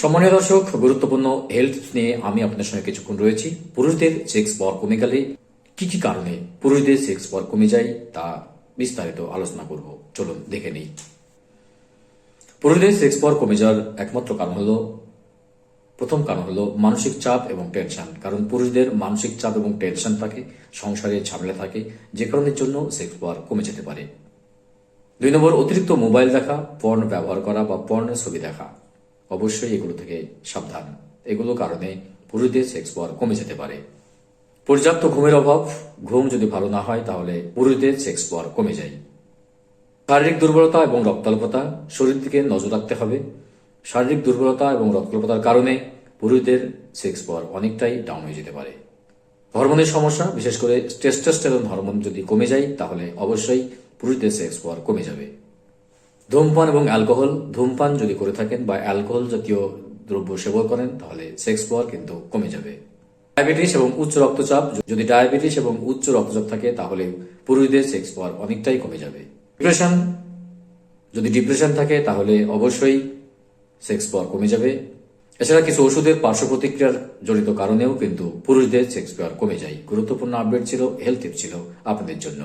সম্মানীয় দর্শক, গুরুত্বপূর্ণ হেলথ নিয়ে আমি আপনার সঙ্গে কিছুক্ষণ রয়েছি। পুরুষদের সেক্স পাওয়ার কমে গেলে কি কি কারণে পুরুষদের সেক্স পাওয়ার কমে যায় তা বিস্তারিত আলোচনা করব। চলুন দেখে নিই। পুরুষদের সেক্স পাওয়ার কমে যাওয়ার একমাত্র কারণ হলো, প্রথম কারণ হলো মানসিক চাপ এবং টেনশন কারণ পুরুষদের মানসিক চাপ এবং টেনশন থাকে, সংসারে ঝামেলা থাকে, যে কারণের জন্য সেক্স পাওয়ার কমে যেতে পারে। দুই নম্বর, অতিরিক্ত মোবাইল দেখা পর্ন ব্যবহার করা বা পর্নের ছবি দেখা। অবশ্যই এগুলো থেকে সাবধান। এগুলো কারণে পুরুষদের সেক্স পাওয়ার কমে যেতে পারে। পর্যাপ্ত ঘুমের অভাব, ঘুম যদি ভালো না হয় তাহলে পুরুষদের সেক্স পাওয়ার কমে যায়। শারীরিক দুর্বলতা এবং রক্তাল্পতা, শরীর দিকে নজর রাখতে হবে। শারীরিক দুর্বলতা এবং রক্তাল্পতার কারণে পুরুষদের সেক্স পাওয়ার অনেকটাই ডাউন হয়ে যেতে পারে। হরমোনের সমস্যা, বিশেষ করে টেস্টোস্টেরন হরমোন যদি কমে যায় তাহলে অবশ্যই পুরুষদের সেক্স পাওয়ার কমে যাবে। ধূমপান এবং অ্যালকোহল, ধূমপান যদি করে থাকেন বা অ্যালকোহল জাতীয় দ্রব্য সেবন করেন, তাহলে সেক্স পাওয়ার কিন্তু কমে যাবে। ডায়াবেটিস এবং উচ্চ রক্তচাপ, যদি ডায়াবেটিস এবং উচ্চ রক্তচাপ থাকে, তাহলে পুরুষদের সেক্স পাওয়ার অনেকটাই কমে যাবে। ডিপ্রেশন যদি ডিপ্রেশন থাকে, তাহলে অবশ্যই সেক্স পাওয়ার কমে যাবে। এছাড়া কিছু ওষুধের পার্শ্ব প্রতিক্রিয়ার জড়িত কারণেও কিন্তু পুরুষদের সেক্স পাওয়ার কমে যায়। গুরুত্বপূর্ণ আপডেট ছিল হেলথ টিপ ছিল আপনাদের জন্য।